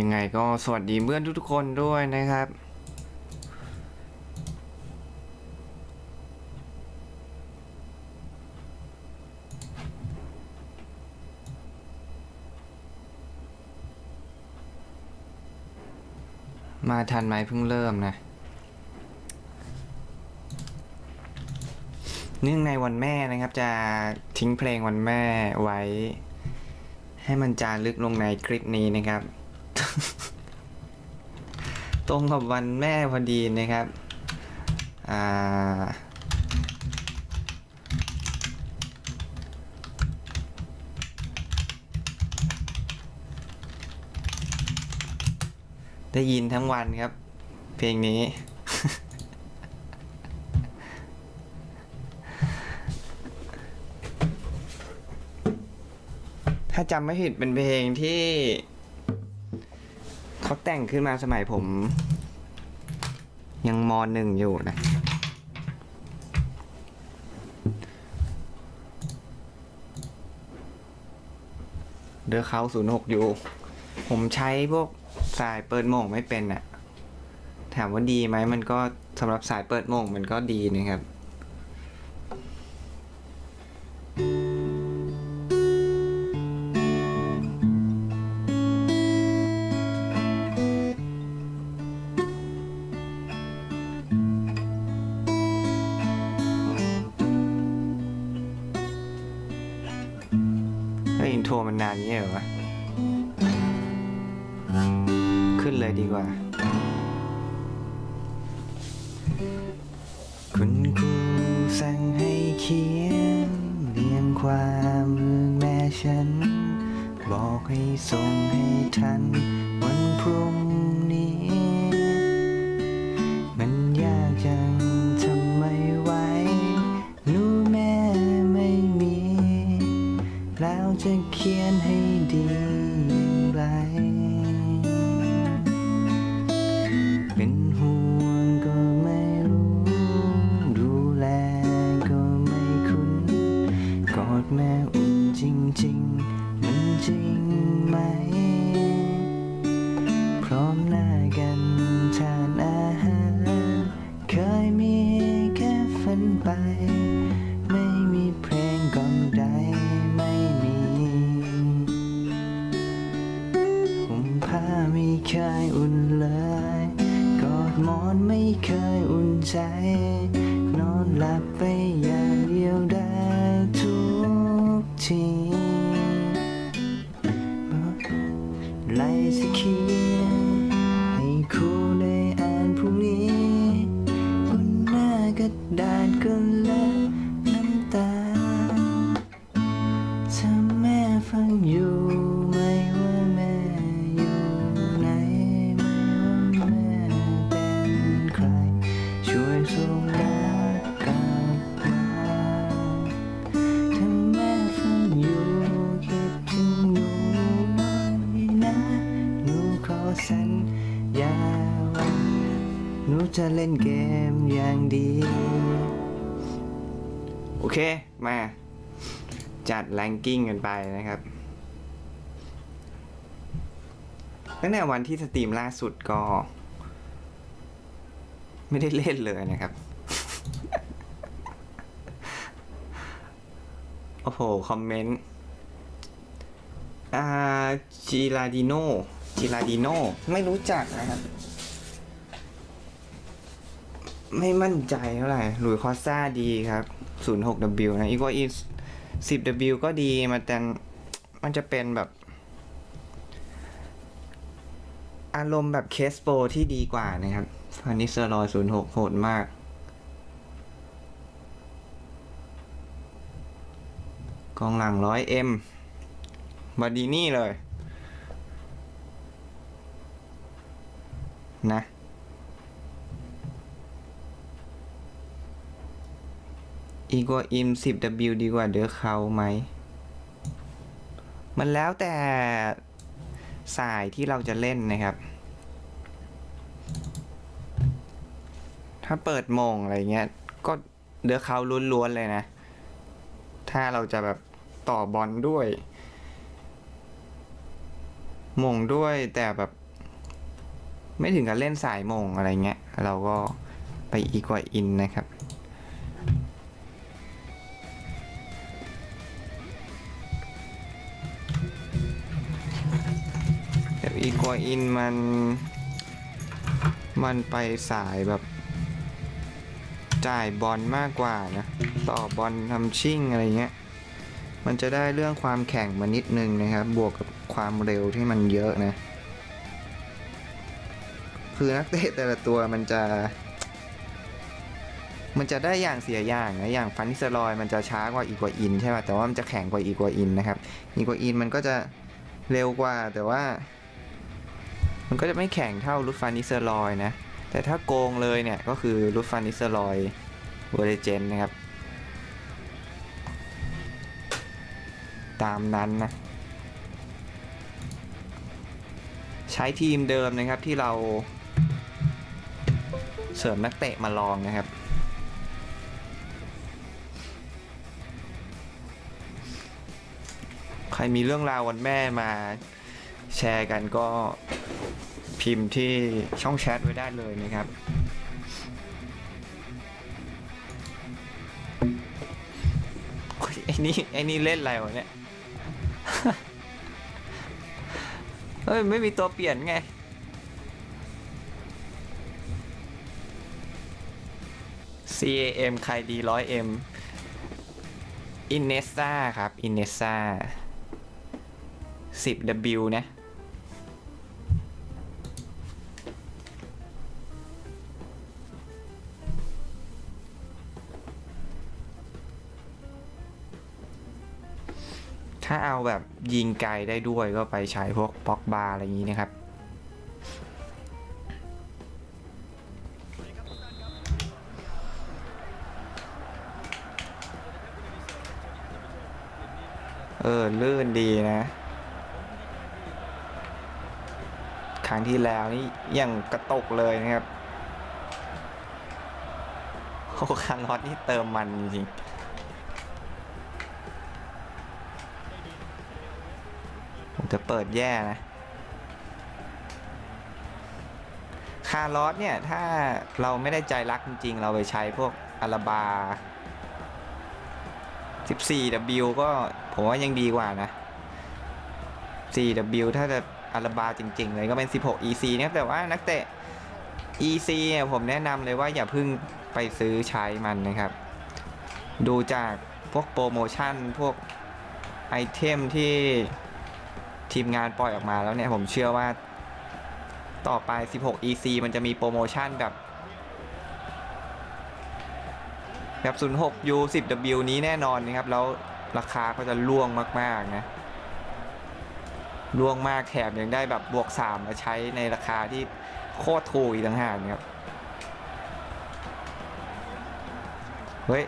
ยังไงก็สวัสดีเพื่อนทุกๆคนด้วยนะครับ มาทันไหมเพิ่งเริ่มนะเนื่องในวันแม่นะครับจะทิ้งเพลงวันแม่ไว้ ให้มันจารึกลงในคลิปนี้นะครับ ตรงกับวันแม่พอดีนะครับ อ่า ได้ยินทั้งวันครับ เพลงนี้ ถ้าจำไม่ผิดเป็นเพลงที่ เขาแต่งขึ้นมาสมัยผม ยังมหนึ่งอยู่นะ เดอเขาศูนย์หกอยู่ ผมใช้พวกสายเปิดโมงไม่เป็นอะถามว่าดีไหมมันก็สำหรับสายเปิดโมงมันก็ดีนะครับ อินโทรมันนานนี้เหรอวะ ขึ้นเลยดีกว่า คุณครูสั่งให้เขียน เรียงความเรื่องแม่ฉัน บอกให้ส่งให้ทันวันพรุ่ง จะเขียนให้ดีอย่างไร เป็นห่วงก็ไม่รู้ ดูแลก็ไม่คุ้น กอดแม่อุ่นจริง ๆ มันจริงไหม พร้อมหน้ากันทานอาหาร เคยมีแค่ฝันไป เคยอุ่นใจ นอนหลับไปอย่าง หนูจะเล่นเกมอย่างดี โอเค มา จัดแรงกิ้งกันไปนะครับ ตั้งแต่วันที่สตรีมล่าสุดก็ ไม่ได้เล่นเลยนะครับ โอ้โห คอมเมนต์อาจิราดิโนจิราดิโนไม่รู้จักนะครับ ไม่มั่นใจเท่าไหร่หลุยคอสซาดีครับ 06W นะอีกว่าอี 10W ก็ดีมันแต่มันจะเป็นแบบ อารมณ์แบบเคสโปรที่ดีกว่านะครับฟานิสเซอร์ลอย06โหดมาก กองหลัง 100M บอดีนี่เลย นะ อีกว่าอิม 10W ดีกว่าเดอเขาไหม มันแล้วแต่สายที่เราจะเล่นนะครับ ถ้าเปิดมงอะไรเงี้ย ก็เดอเขาล้วนๆเลยนะ ถ้าเราจะแบบต่อบอลด้วย มงด้วยแต่แบบ ไม่ถึงกับเล่นสายมงอะไรเงี้ย เราก็ไปอีกว่าอินนะครับ ต่อีกว่าอินมัน มันไปสายแบบ จ่ายบอลมากกว่านะ ต่อบอลทำชิ่งอะไรเงี้ย มันจะได้เรื่องความแข็งมานิดนึงนะครับ บวกกับความเร็วที่มันเยอะนะ คือนักเตะแต่ละตัวมันจะมันจะได้อย่างเสียอย่างนะ อย่างฟันนิสเตอรอยมันจะช้ากว่าอีกว่าอินใช่ป่ะแต่ว่ามันจะแข็งกว่าอีกว่าอินนะครับ อีกว่าอินมันก็จะเร็วกว่าแต่ว่า มันก็จะไม่แข็งเท่ารุดฟันนิสเตอรอยนะ แต่ถ้าโกงเลยเนี่ยก็คือรุดฟันนิสเตอรอยเวอร์เจนนะครับ ตามนั้นนะ ใช้ทีมเดิมนะครับที่เราเสริมนักเตะมาลองนะครับ ใครมีเรื่องราววันแม่มาแชร์กันก็ พิมพ์ที่ช่องแชทไว้ได้เลยนะครับ ไอ้นี่ไอ้นี่เล่นอะไรวะเนี่ย เฮ้ย ไม่มีตัวเปลี่ยนไง CAM ใครดี 100M อินเนสซาครับ อินเนสซา 10W นะ ถ้าเอาแบบยิงไกลได้ด้วยก็ไปใช้พวกป็อกบาร์อะไรอย่างนี้นะครับ เออ ลื่นดีนะ ครั้งที่แล้วนี่ยังกระตกเลยนะครับ โอ้คาร์ลอสนี่เติมมันจริง จะเปิดแย่นะ คาร์ลอสเนี่ย ถ้าเราไม่ได้ใจรักจริง ๆ เราไปใช้พวกอาราบา 14W ก็ผมว่ายังดีกว่านะ 4W ถ้าจะอาราบาจริง ๆ เลยก็เป็น 16 EC นะครับแต่ว่านักเตะ EC เนี่ยผมแนะนำเลยว่าอย่าเพิ่งไปซื้อใช้มันนะครับ ดูจากพวกโปรโมชั่นพวกไอเทมที่ ทีมงานปล่อยออกมาแล้วเนี่ยผมเชื่อว่า ต่อไป 16 EC มันจะมีโปรโมชั่นแบบแบบ 06U 10W นี้แน่นอนนะครับ แล้วราคาก็จะล่วงมากๆนะล่วงมากแถมยังได้แบบบวก 3 มาใช้ในราคาที่โคตรถูกอีกต่างหากนะครับ เฮ้ย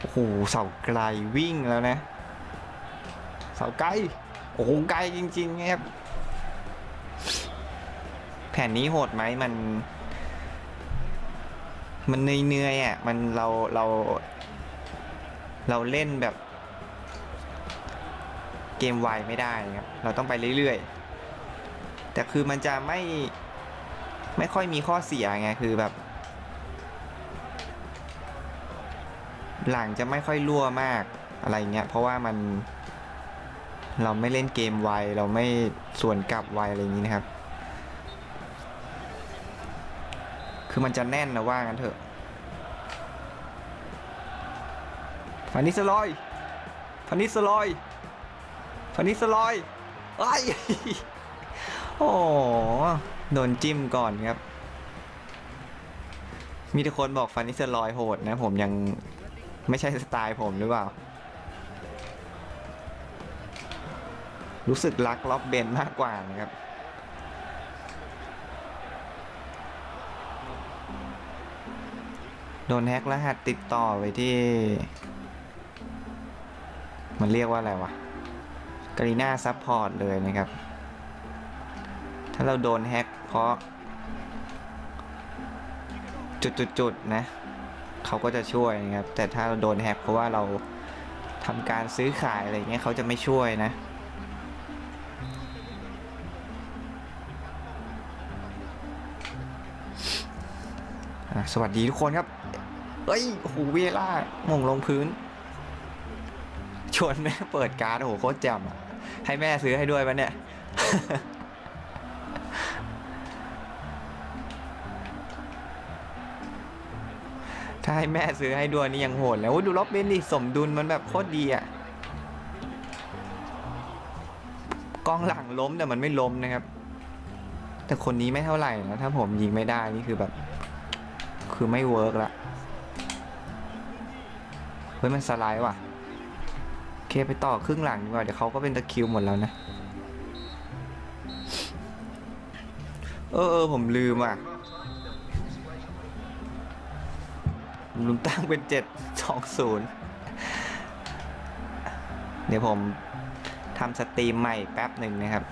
โอ้โห เสาไกลวิ่งแล้วนะ เสาไกล โอ้โหไกลจริงๆครับ แผ่นนี้โหดไหมมัน มันเหนื่อยๆอะ มันเราเรา เราเล่นแบบ เกมไวไม่ได้ครับ เราต้องไปเรื่อยๆ แต่คือมันจะไม่ ไม่ค่อยมีข้อเสียไง คือแบบ หลังจะไม่ค่อยรั่วมากอะไรเงี้ย เพราะว่ามัน เราไม่เล่นเกมไวเราไม่ส่วนกลับไวอะไรอย่างนี้นะครับ คือมันจะแน่นนะว่างั้นเถอะฟันนิสลอยฟันนิสลอยฟันนิสลอยไอ้ยโอ้โดนจิ้มก่อนครับ มีแต่คนบอกฟันนิสลอยโหดนะผมยังไม่ใช่สไตล์ผมหรือเปล่า รู้สึกรักล็อบเบนมากกว่านะครับ โดนแฮกรหัสติดต่อไปที่ มันเรียกว่าอะไรวะกรีน่าซัพพอร์ตเลยนะครับ ถ้าเราโดนแฮกเพราะ จุดๆๆนะ เขาก็จะช่วยนะครับ แต่ถ้าเราโดนแฮกเพราะว่าเราทำการซื้อขายอะไรเงี้ยเขาจะไม่ช่วยนะ สวัสดีทุกคนครับ เอ้ยโหเวล่ามงลงพื้น ชวนแม่เปิดการ์ดโอ้โหโคตรแจ่มอะ ให้แม่ซื้อให้ด้วยปะเนี่ย ถ้าให้แม่ซื้อให้ด้วยนี่ยังโหดแล้วโอ้ยดูล็อบเบินดิสมดุลมันแบบโคตรดีอะกองหลังล้มแต่มันไม่ล้มนะครับ แต่คนนี้ไม่เท่าไหร่นะถ้าผมยิงไม่ได้นี่คือแบบ คือไม่เวิร์กละเฮ้ยมันสไลด์ว่ะเคไปต่อครึ่งหลังดีกว่าเดี๋ยวเขาก็เป็นตะคิวหมดแล้วนะ เออเออผมลืมอะลืมตั้งเป็นเจ็ดสองศูนย์เดี๋ยวผมทำสตรีมใหม่แป๊บหนึ่งนะครับ